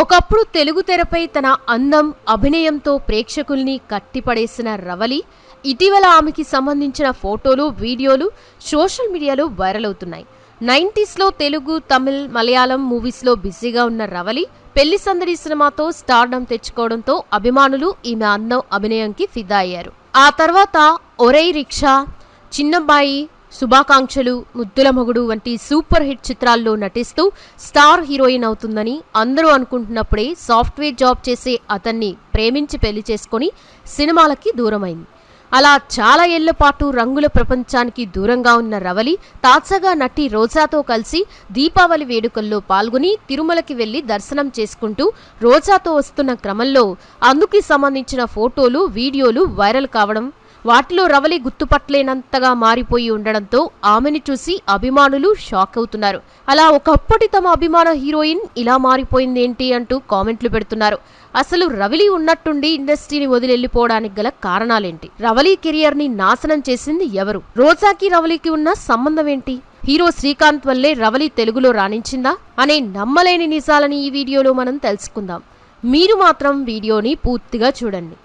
ఒకప్పుడు తెలుగు తెరపై తన అందం అభినయంతో ప్రేక్షకుల్ని కట్టిపడేసిన రవలి ఇటీవల ఆమెకి సంబంధించిన ఫోటోలు వీడియోలు సోషల్ మీడియాలో వైరల్ అవుతున్నాయి. నైంటీస్లో తెలుగు తమిళ్ మలయాళం మూవీస్లో బిజీగా ఉన్న రవలి పెళ్ళి సందడి సినిమాతో స్టార్డం తెచ్చుకోవడంతో అభిమానులు ఈమె అందం అభినయంకి ఫిదా అయ్యారు. ఆ తర్వాత ఒరై రిక్షా చిన్నబ్బాయి శుభాకాంక్షలు ముద్దుల మొగుడు వంటి సూపర్ హిట్ చిత్రాల్లో నటిస్తూ స్టార్ హీరోయిన్ అవుతుందని అందరూ అనుకుంటున్నప్పుడే సాఫ్ట్వేర్ జాబ్ చేసే అతన్ని ప్రేమించి పెళ్ళి చేసుకొని సినిమాలకి దూరమైంది. అలా చాలా ఏళ్ళ పాటు రంగుల ప్రపంచానికి దూరంగా ఉన్న రవలి తాజాగా నటి రోజాతో కలిసి దీపావళి వేడుకల్లో పాల్గొని తిరుమలకి వెళ్ళి దర్శనం చేసుకుంటూ రోజాతో వస్తున్న క్రమంలో అందుకి సంబంధించిన ఫోటోలు వీడియోలు వైరల్ కావడం వాటిలో రవలి గుర్తుపట్టలేనంతగా మారిపోయి ఉండడంతో ఆమెని చూసి అభిమానులు షాక్ అవుతున్నారు. అలా ఒకప్పటి తమ అభిమాన హీరోయిన్ ఇలా మారిపోయిందేంటి అంటూ కామెంట్లు పెడుతున్నారు. అసలు రవలి ఉన్నట్టుండి ఇండస్ట్రీని వదిలెళ్ళిపోవడానికి గల కారణాలేంటి? రవలి కెరియర్ని నాశనం చేసింది ఎవరు? రోజాకి రవలికి ఉన్న సంబంధం ఏంటి? హీరో శ్రీకాంత్ వల్లే రవలి తెలుగులో రాణించిందా? అనే నమ్మలేని నిజాలని ఈ వీడియోలో మనం తెలుసుకుందాం. మీరు మాత్రం వీడియోని పూర్తిగా చూడండి.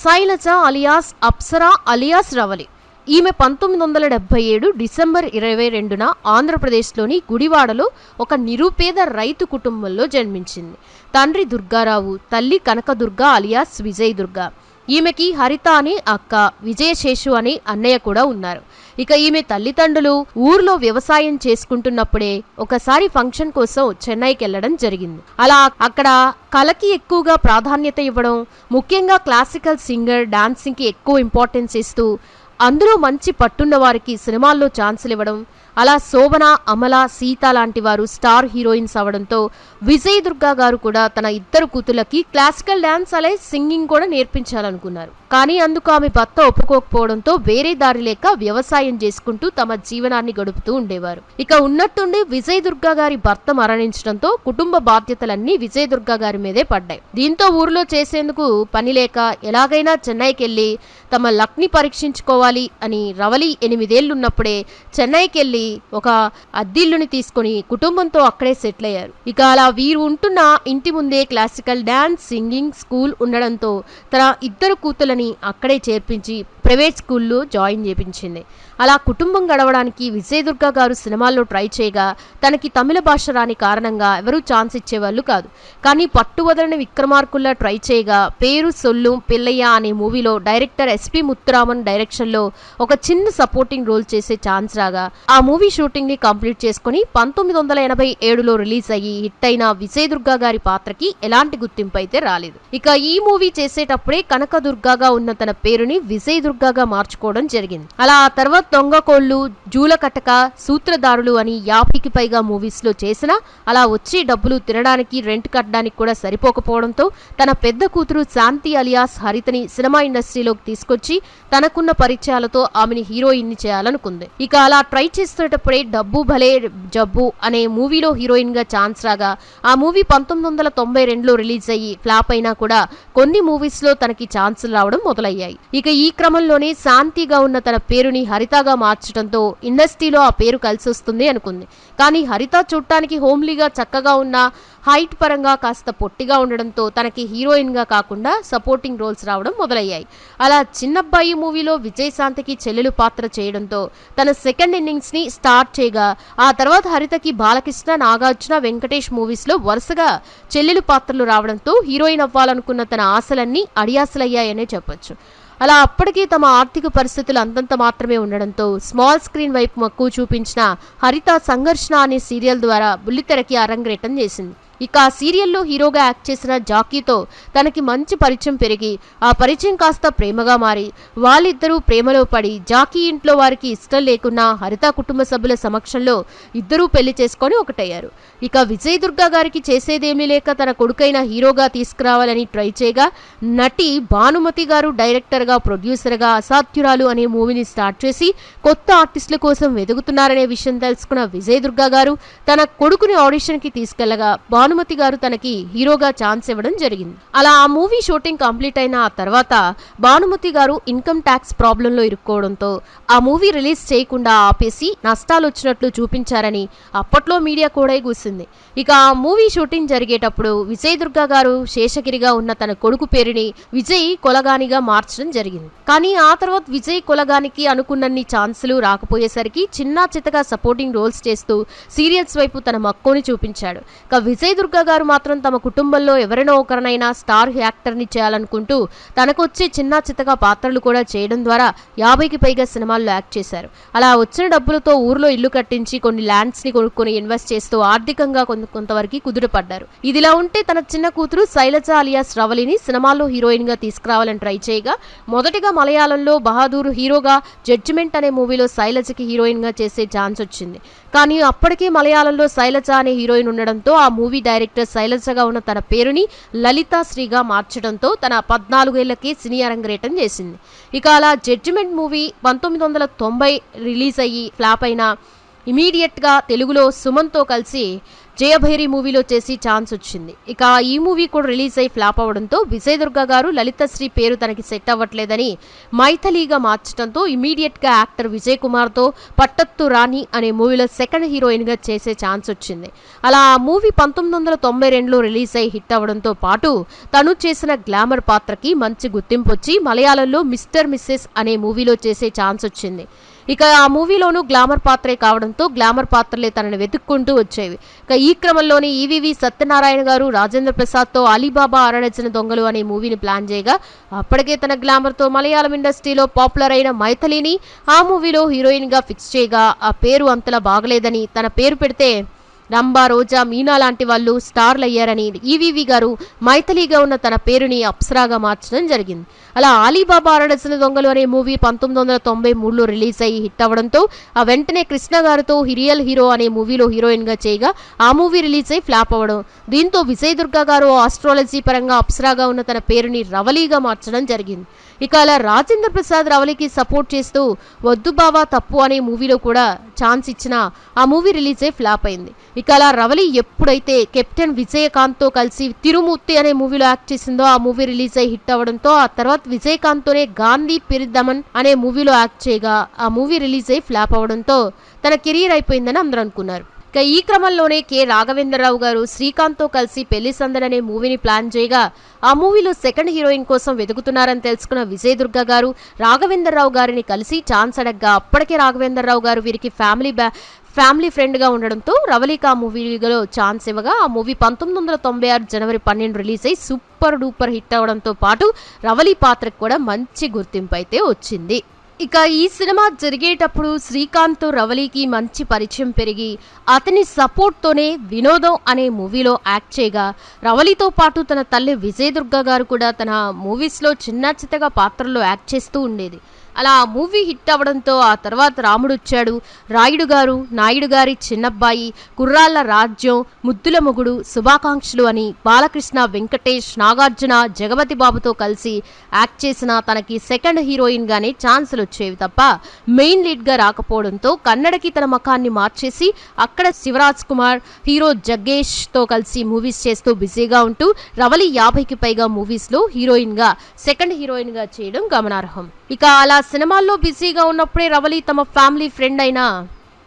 Sailaja alias Apsara alias Ravali. ఈమె పంతొమ్మిది వందల డెబ్బై ఏడు డిసెంబర్ ఇరవై రెండున ఆంధ్రప్రదేశ్లోని గుడివాడలో ఒక నిరుపేద రైతు కుటుంబంలో జన్మించింది. తండ్రి దుర్గారావు తల్లి కనకదుర్గ అలియాస్ విజయ్ దుర్గా ఈమెకి హరిత అనే అక్క విజయశేషు అనే అన్నయ్య కూడా ఉన్నారు. ఇక ఈమె తల్లిదండ్రులు ఊర్లో వ్యవసాయం చేసుకుంటున్నప్పుడే ఒకసారి ఫంక్షన్ కోసం చెన్నైకి వెళ్ళడం జరిగింది. అలా అక్కడ కళకి ఎక్కువగా ప్రాధాన్యత ఇవ్వడం ముఖ్యంగా క్లాసికల్ సింగర్ డాన్సింగ్కి ఎక్కువ ఇంపార్టెన్స్ ఇస్తూ అందులో మంచి పట్టున్న వారికి సినిమాల్లో ఛాన్సులు ఇవ్వడం అలా శోభన అమల సీత లాంటి వారు స్టార్ హీరోయిన్స్ అవడంతో విజయ్ దుర్గా గారు కూడా తన ఇద్దరు కూతుళ్ళకి క్లాసికల్ డాన్స్ అలాగే సింగింగ్ కూడా నేర్పించాలనుకున్నారు. కానీ అందుకు ఆమె భర్త ఒప్పుకోకపోవడంతో వేరే దారి లేక వ్యవసాయం చేసుకుంటూ తమ జీవనాన్ని గడుపుతూ ఉండేవారు. ఇక ఉన్నట్టుండి విజయ్ దుర్గా గారి భర్త మరణించడంతో కుటుంబ బాధ్యతలన్నీ విజయ్ దుర్గా గారి మీదే పడ్డాయి. దీంతో ఊరిలో చేసేందుకు పని లేక ఎలాగైనా చెన్నైకి వెళ్ళి తమ లక్ని పరీక్షించుకోవాలి అని రవలి ఎనిమిదేళ్ళున్నప్పుడే చెన్నైకి వెళ్ళి ఒక అద్దిల్లుని తీసుకొని కుటుంబంతో అక్కడే సెటిల్ అయ్యారు. ఇక అలా వీరు ఉంటున్న ఇంటి ముందే క్లాసికల్ డాన్స్ సింగింగ్ స్కూల్ ఉండడంతో తన ఇద్దరు కూతులని అక్కడే చేర్పించి ప్రైవేట్ స్కూల్లో జాయిన్ చేపించింది. అలా కుటుంబం గడవడానికి విజయదుర్గ గారు సినిమాల్లో ట్రై చేయగా తనకి తమిళ భాష రాని కారణంగా ఎవరూ ఛాన్స్ ఇచ్చేవాళ్ళు కాదు. కానీ పట్టువదలని విక్రమార్కుల్లా ట్రై చేయగా పేరు సొల్లు పిల్లయ్య అనే మూవీలో డైరెక్టర్ ఎస్పి ముత్తురామన్ డైరెక్షన్లో ఒక చిన్న సపోర్టింగ్ రోల్ చేసే ఛాన్స్ రాగా ఆ మూవీ షూటింగ్ని కంప్లీట్ చేసుకుని పంతొమ్మిది వందల ఎనభై ఏడులో రిలీజ్ అయ్యి హిట్ అయిన విజయదుర్గ గారి పాత్రకి ఎలాంటి గుర్తింపు అయితే రాలేదు. ఇక ఈ మూవీ చేసేటప్పుడే కనకదుర్గగా ఉన్న తన పేరుని విజయ్ దుర్గాగా మార్చుకోవడం జరిగింది. అలా ఆ తర్వాత దొంగ కోళ్ళు జూలకటక సూత్రధారులు అని యాభైకి పైగా మూవీస్లో చేసినా అలా వచ్చే డబ్బులు తినడానికి రెంట్ కట్టడానికి కూడా సరిపోకపోవడంతో తన పెద్ద కూతురు శాంతి అలియాస్ హరితని సినిమా ఇండస్ట్రీలోకి తీసుకొచ్చి తనకున్న పరిచయాలతో ఆమెని హీరోయిన్ని చేయాలనుకుంది. ఇక అలా ట్రై చేసేటప్పుడే డబ్బు భలే జబ్బు అనే మూవీలో హీరోయిన్గా ఛాన్స్ రాగా ఆ మూవీ పంతొమ్మిది వందల తొంభై రెండులో రిలీజ్ అయ్యి ఫ్లాప్ అయినా కూడా కొన్ని మూవీస్లో తనకి ఛాన్సులు రావడం మొదలయ్యాయి. ఇక ఈ క్రమంలోనే శాంతిగా ఉన్న తన పేరుని హరితగా మార్చడంతో ఇండస్ట్రీలో ఆ పేరు కలిసి వస్తుంది అనుకుంది. కానీ హరిత చూడటానికి హోమ్లీగా చక్కగా ఉన్న హైట్ పరంగా కాస్త పొట్టిగా ఉండడంతో తనకి హీరోయిన్గా కాకుండా సపోర్టింగ్ రోల్స్ రావడం మొదలయ్యాయి. అలా చిన్నబ్బాయి మూవీలో విజయశాంతికి చెల్లెలు పాత్ర చేయడంతో తన సెకండ్ ఇన్నింగ్స్ని స్టార్ట్ చేయగా ఆ తర్వాత హరితకి బాలకృష్ణ నాగార్జున వెంకటేష్ మూవీస్లో వరుసగా చెల్లెలు పాత్రలు రావడంతో హీరోయిన్ అవ్వాలనుకున్న తన ఆశలన్నీ అడియాసలయ్యాయనే చెప్పొచ్చు. అలా అప్పటికీ తమ ఆర్థిక పరిస్థితులు అంతంత మాత్రమే ఉండడంతో స్మాల్ స్క్రీన్ వైపు మక్కువ చూపించిన హరిత సంఘర్షణ అనే సీరియల్ ద్వారా బుల్లితెరకి అరంగేటం చేసింది. ఇక ఆ సీరియల్లో హీరోగా యాక్ట్ చేసిన జాకీతో తనకి మంచి పరిచయం పెరిగి ఆ పరిచయం కాస్త ప్రేమగా మారి వాళ్ళిద్దరూ ప్రేమలో పడి జాకీ ఇంట్లో వారికి ఇష్టం లేకున్నా హరిత కుటుంబ సభ్యుల సమక్షంలో ఇద్దరూ పెళ్ళి చేసుకొని ఒకటయ్యారు. ఇక విజయ్ దుర్గా గారికి చేసేదేమీ లేక తన కొడుకైన హీరోగా తీసుకురావాలని ట్రై చేయగా నటి భానుమతి గారు డైరెక్టర్గా ప్రొడ్యూసర్గా అసాధ్యురాలు అనే మూవీని స్టార్ట్ చేసి కొత్త ఆర్టిస్టుల కోసం వెతుకుతున్నారనే విషయం తెలుసుకున్న విజయ్ దుర్గా గారు తన కొడుకుని ఆడిషన్కి తీసుకెళ్ళగా భాను భానుమతి గారు తనకి హీరోగా ఛాన్స్ ఇవ్వడం జరిగింది. అలా ఆ మూవీ షూటింగ్ కంప్లీట్ అయిన ఆ తర్వాత భానుమతి గారు ఇన్కమ్ ట్యాక్స్ ప్రాబ్లంలో ఇరుక్కోవడంతో ఆ మూవీ రిలీజ్ చేయకుండా ఆపేసి నష్టాలు వచ్చినట్లు చూపించారని అప్పట్లో మీడియా కూడా కూసింది ఇక ఆ మూవీ షూటింగ్ జరిగేటప్పుడు విజయ్ దుర్గా గారు శేషగిరిగా ఉన్న తన కొడుకు పేరుని విజయ్ కొలగానిగా మార్చడం జరిగింది. కానీ ఆ తర్వాత విజయ్ కొలగానికి అనుకున్నన్ని ఛాన్సులు రాకపోయేసరికి చిన్న చితగా సపోర్టింగ్ రోల్స్ చేస్తూ సీరియల్స్ వైపు తన మక్కువని చూపించాడు. ఇక విజయ్ దుర్గా గారు మాత్రం తమ కుటుంబంలో ఎవరైనా ఒకరినైనా స్టార్ యాక్టర్ని చేయాలనుకుంటూ తనకొచ్చే చిన్న చితగా పాత్రలు కూడా చేయడం ద్వారా యాభైకి పైగా సినిమాల్లో యాక్ట్ చేశారు. అలా వచ్చిన డబ్బులతో ఊర్లో ఇల్లు కట్టించి కొన్ని ల్యాండ్స్ని కొనుక్కొని ఇన్వెస్ట్ చేస్తూ ఆర్థికంగా కొంత కొంతవరకు కుదుటపడ్డారు. ఇదిలా ఉంటే తన చిన్న కూతురు శైలజ అలియాస్ రవలిని సినిమాల్లో హీరోయిన్గా తీసుకురావాలని ట్రై చేయగా మొదటిగా మలయాళంలో బహాదూర్ హీరోగా జడ్జిమెంట్ అనే మూవీలో శైలజకి హీరోయిన్గా చేసే ఛాన్స్ వచ్చింది. కానీ అప్పటికే మలయాళంలో శైలజ అనే హీరోయిన్ ఉండడంతో ఆ మూవీ డైరెక్టర్ శైలజగా ఉన్న తన పేరుని లలితా శ్రీగా మార్చడంతో తన పద్నాలుగేళ్ళకే సినీ అరంగేటం చేసింది. ఇక అలా జడ్జిమెంట్ మూవీ పంతొమ్మిది వందల తొంభై రిలీజ్ అయ్యి ఫ్లాప్ అయిన ఇమీడియట్గా తెలుగులో సుమన్తో కలిసి జయభైరి మూవీలో చేసి ఛాన్స్ వచ్చింది. ఇక ఈ మూవీ కూడా రిలీజ్ అయి ఫ్లాప్ అవడంతో విజయ్ దుర్గా గారు లలితశ్రీ పేరు తనకి సెట్ అవ్వట్లేదని మైథలీగా మార్చడంతో ఇమీడియట్గా యాక్టర్ విజయ్ కుమార్తో పట్టత్తు రాణి అనే మూవీలో సెకండ్ హీరోయిన్గా చేసే ఛాన్స్ వచ్చింది. అలా ఆ మూవీ పంతొమ్మిది వందల తొంభై రెండులో రిలీజ్ అయి హిట్ అవ్వడంతో పాటు తను చేసిన గ్లామర్ పాత్రకి మంచి గుర్తింపు వచ్చి మలయాళంలో మిస్టర్ మిస్సెస్ అనే మూవీలో చేసే ఛాన్స్ వచ్చింది. ఇక ఆ మూవీలోనూ గ్లామర్ పాత్రే కావడంతో గ్లామర్ పాత్రలే తనని వెతుక్కుంటూ వచ్చేవి. ఇక ఈ క్రమంలోనే ఈవీవి సత్యనారాయణ గారు రాజేంద్ర ప్రసాద్తో అలీబాబా అరణచిన దొంగలు అనే మూవీని ప్లాన్ చేయగా అప్పటికే తన గ్లామర్తో మలయాళం ఇండస్ట్రీలో పాపులర్ అయిన మైథలిని ఆ మూవీలో హీరోయిన్గా ఫిక్స్ చేయగా ఆ పేరు అంతలా బాగలేదని తన పేరు పెడితే రంభా రోజా మీనా లాంటి వాళ్ళు స్టార్లు అయ్యారని ఈవీవి గారు మైథలీగా ఉన్న తన పేరుని అప్సరాగా మార్చడం జరిగింది. అలా ఆలీబాబా అరడసిన దొంగలు అనే మూవీ పంతొమ్మిది వందల తొంభై మూడులో రిలీజ్ అయ్యి హిట్ అవ్వడంతో ఆ వెంటనే కృష్ణ గారితో హిరియల్ హీరో అనే మూవీలో హీరోయిన్గా చేయగా ఆ మూవీ రిలీజ్ అయ్యి ఫ్లాప్ అవ్వడం. దీంతో విజయ్ దుర్గా గారు ఆస్ట్రాలజీ పరంగా అప్సరాగా ఉన్న తన పేరుని రవలీగా మార్చడం జరిగింది. ఇక అలా రాజేంద్ర ప్రసాద్ రవలికి సపోర్ట్ చేస్తూ వద్దు బావా తప్పు అనే మూవీలో కూడా ఛాన్స్ ఇచ్చిన ఆ మూవీ రిలీజ్ ఫ్లాప్ అయింది. ఇక అలా రవలి ఎప్పుడైతే కెప్టెన్ విజయకాంత్తో కలిసి తిరుమూర్తి అనే మూవీలో యాక్ట్ చేసిందో ఆ మూవీ రిలీజ్ అయి హిట్ అవ్వడంతో ఆ తర్వాత విజయకాంత్తోనే గాంధీ పిరిద్దమన్ అనే మూవీలో యాక్ట్ చేయగా ఆ మూవీ రిలీజ్ అయి ఫ్లాప్ అవ్వడంతో తన కెరీర్ అయిపోయిందని అందరూ అనుకున్నారు. ఇక ఈ క్రమంలోనే కె. రాఘవేంద్రరావు గారు శ్రీకాంత్తో కలిసి పెళ్ళి సందడనే అనే మూవీని ప్లాన్ చేయగా ఆ మూవీలో సెకండ్ హీరోయిన్ కోసం వెతుకుతున్నారని తెలుసుకున్న విజయ్ దుర్గా గారు రాఘవేంద్రరావు గారిని కలిసి ఛాన్స్ అడగ్గా అప్పటికే రాఘవేంద్రరావు గారు వీరికి ఫ్యామిలీ బ్యా ఫ్యామిలీ ఫ్రెండ్గా ఉండడంతో రవళిక ఆ మూవీలో ఛాన్స్ ఇవ్వగా ఆ మూవీ పంతొమ్మిది వందల తొంభై ఆరు జనవరి పన్నెండు రిలీజ్ అయి సూపర్ డూపర్ హిట్ అవడంతో పాటు రవళి పాత్రకు కూడా మంచి గుర్తింపు అయితే వచ్చింది. ఇక ఈ సినిమా జరిగేటప్పుడు శ్రీకాంత్ రవలికి మంచి పరిచయం పెరిగి అతని సపోర్ట్తోనే వినోదం అనే మూవీలో యాక్ట్ చేయగా రవలితో పాటు తన తల్లి విజయదుర్గ గారు కూడా తన మూవీస్లో చిన్న చిత్తగా పాత్రల్లో యాక్ట్ చేస్తూ ఉండేది. అలా ఆ మూవీ హిట్ అవ్వడంతో ఆ తర్వాత రాముడు వచ్చాడు. రాయుడు గారు నాయుడు గారి చిన్నబ్బాయి కుర్రాళ్ళ రాజ్యం ముద్దుల మొగుడు శుభాకాంక్షలు అని బాలకృష్ణ వెంకటేష్ నాగార్జున జగపతి బాబుతో కలిసి యాక్ట్ చేసిన తనకి సెకండ్ హీరోయిన్ గానే ఛాన్సులు వచ్చేవి తప్ప మెయిన్ లీడ్గా రాకపోవడంతో కన్నడకి తన మకాన్ని మార్చేసి అక్కడ శివరాజ్ కుమార్ హీరో జగ్గేష్తో కలిసి మూవీస్ చేస్తూ బిజీగా ఉంటూ రవలి యాభైకి పైగా మూవీస్లో హీరోయిన్గా సెకండ్ హీరోయిన్గా చేయడం గమనార్హం. ఇక అలా సినిమాల్లో బిజీగా ఉన్నప్పుడే రవలి తమ ఫ్యామిలీ ఫ్రెండ్ అయిన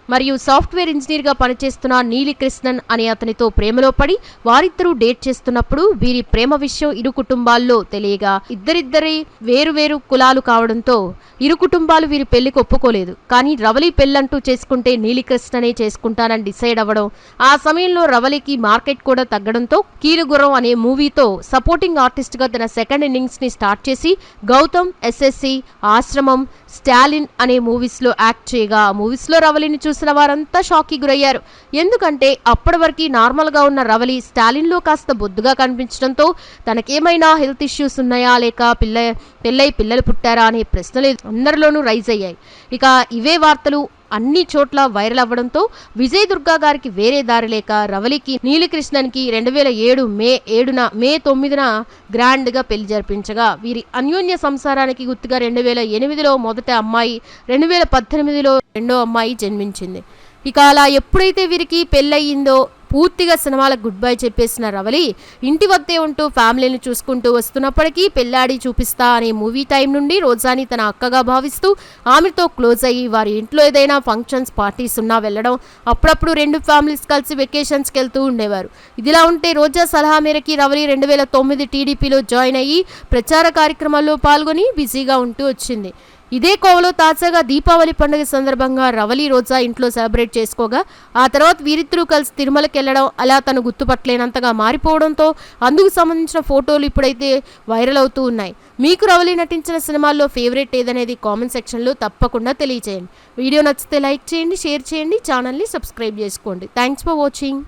మరియు సాఫ్ట్వేర్ ఇంజనీర్గా పనిచేస్తున్న నీలికృష్ణన్ అనే అతనితో ప్రేమలో పడి వారిద్దరూ డేట్ చేస్తున్నప్పుడు వీరి ప్రేమ విషయం ఇరు కుటుంబాల్లో తెలియగా ఇద్దరిద్దరి వేరు వేరు కులాలు కావడంతో ఇరు కుటుంబాలు వీరి పెళ్ళికి ఒప్పుకోలేదు. కానీ రవలి పెళ్ళంటూ చేసుకుంటే నీలికృష్ణనే చేసుకుంటానని డిసైడ్ అవ్వడం ఆ సమయంలో రవలికి మార్కెట్ కూడా తగ్గడంతో కీలుగురం అనే మూవీతో సపోర్టింగ్ ఆర్టిస్ట్గా తన సెకండ్ ఇన్నింగ్స్ని స్టార్ట్ చేసి గౌతమ్ ఎస్ఎస్సి ఆశ్రమం స్టాలిన్ అనే మూవీస్లో యాక్ట్ చేయగా ఆ మూవీస్లో రవలిని చూసి చూసిన వారంతా షాక్కి గురయ్యారు. ఎందుకంటే అప్పటి వరకు నార్మల్గా ఉన్న రవలి స్టాలిన్లో కాస్త బొద్దుగా కనిపించడంతో తనకేమైనా హెల్త్ ఇష్యూస్ ఉన్నాయా లేక పిల్ల పెళ్ళై పిల్లలు పుట్టారా అనే ప్రశ్నలు అందరిలోనూ రైజ్ అయ్యాయి. ఇక ఇవే వార్తలు అన్ని చోట్ల వైరల్ అవ్వడంతో విజయ్ దుర్గా గారికి వేరే దారి లేక రవలికి నీలికృష్ణన్కి రెండు వేల ఏడు మే ఏడున మే తొమ్మిదిన గ్రాండ్గా పెళ్ళి జరిపించగా. వీరి అన్యోన్య సంసారానికి గుర్తుగా రెండు వేల ఎనిమిదిలో మొదట అమ్మాయి రెండు వేల పద్దెనిమిదిలో రెండో అమ్మాయి జన్మించింది. ఇక అలా ఎప్పుడైతే వీరికి పెళ్ళయిందో పూర్తిగా సినిమాలకు గుడ్ బై చెప్పేసిన రవలి ఇంటి వద్దే ఉంటూ ఫ్యామిలీని చూసుకుంటూ వస్తున్నప్పటికీ పెళ్ళాడి చూపిస్తా అనే మూవీ టైం నుండి రోజాని తన అక్కగా భావిస్తూ ఆమెతో క్లోజ్ అయ్యి వారి ఇంట్లో ఏదైనా ఫంక్షన్స్ పార్టీస్ ఉన్నా వెళ్ళడం అప్పుడప్పుడు రెండు ఫ్యామిలీస్ కలిసి వెకేషన్స్కి వెళ్తూ ఉండేవారు. ఇదిలా ఉంటే రోజా సలహా మేరకి రవలి రెండు వేల తొమ్మిది టీడీపీలో జాయిన్ అయ్యి ప్రచార కార్యక్రమాల్లో పాల్గొని బిజీగా ఉంటూ వచ్చింది. ఇదే కోవలో తాజాగా దీపావళి పండుగ సందర్భంగా రవలి రోజా ఇంట్లో సెలబ్రేట్ చేసుకోగా ఆ తర్వాత వీరిద్దరూ కలిసి తిరుమలకి వెళ్ళడం అలా తను గుర్తుపట్టలేనంతగా మారిపోవడంతో అందుకు సంబంధించిన ఫోటోలు ఇప్పుడైతే వైరల్ అవుతూ ఉన్నాయి. మీకు రవలి నటించిన సినిమాల్లో ఫేవరెట్ ఏదనేది కామెంట్ సెక్షన్లో తప్పకుండా తెలియచేయండి. వీడియో నచ్చితే లైక్ చేయండి షేర్ చేయండి ఛానల్ని సబ్స్క్రైబ్ చేసుకోండి. Thanks for watching.